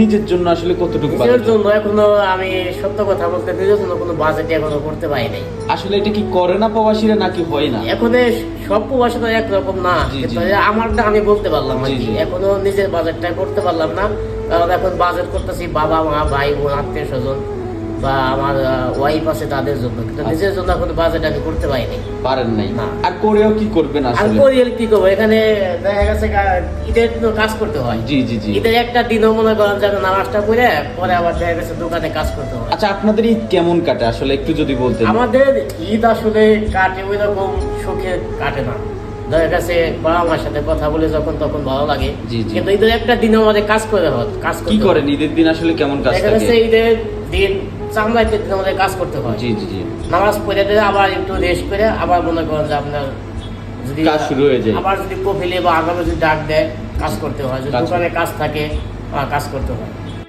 নিজের জন্য আসলে কতটুকু নিজের? জন্য এখনও আমি সত্য কথা বলতে নিজের জন্য কোনো বাজেট এখনও করতে পারি নাই। আসলে এটা কি করে না প্রবাসীরা নাকি হয় না? এখন সব প্রবাসী তো একরকম না। আমারটা আমি বলতে পারলাম আর কি। এখনও নিজের বাজেটটা করতে পারলাম না। কারণ এখন বাজেট করতেছি বাবা মা ভাই বোন আত্মীয় স্বজন। বা আমার ওয়াইফ আছে তাদের জন্য। কিন্তু আচ্ছা। নিজের জন্য এখন বাজেট আমি করতে পারিনি। পারেন নাই। আর করেও কি করবেন আসলে? আর কি করব? এখানে দেখা গেছে ঈদের তো কাজ করতে হয়। জি জি জি। ঈদের একটা দিনও মনে করেন যে নামাজটা পরে আবার দেখা গেছে দোকানে কাজ করতে হয়। আচ্ছা আপনাদের ঈদ কেমন কাটে? আসলে একটু যদি বলতেন। আমাদের ঈদ আসলে কাটে ওই রকম সুখে কাটে না। দেখা গেছে বাবা মার সাথে কথা বলে যখন তখন ভালো লাগে। কিন্তু ঈদের একটা দিন আমাদের কাজ করে হয় কাজ কি করেন? ঈদের দিন আসলে কেমন কাজ দেখা থাকে? গেছে ঈদের দিন চামড়াইতে দিন আমাদের কাজ করতে হয়। জি জি জি। নামাজ পড়ে দিলে আবার একটু রেস্ট করে আবার মনে করেন যে আপনার যদি কাজ শুরু হয়ে যায়। আবার যদি কপিলে বা আগামী যদি ডাক দেয় কাজ করতে হয়। যদি দোকানে কাজ থাকে কাজ করতে হয়।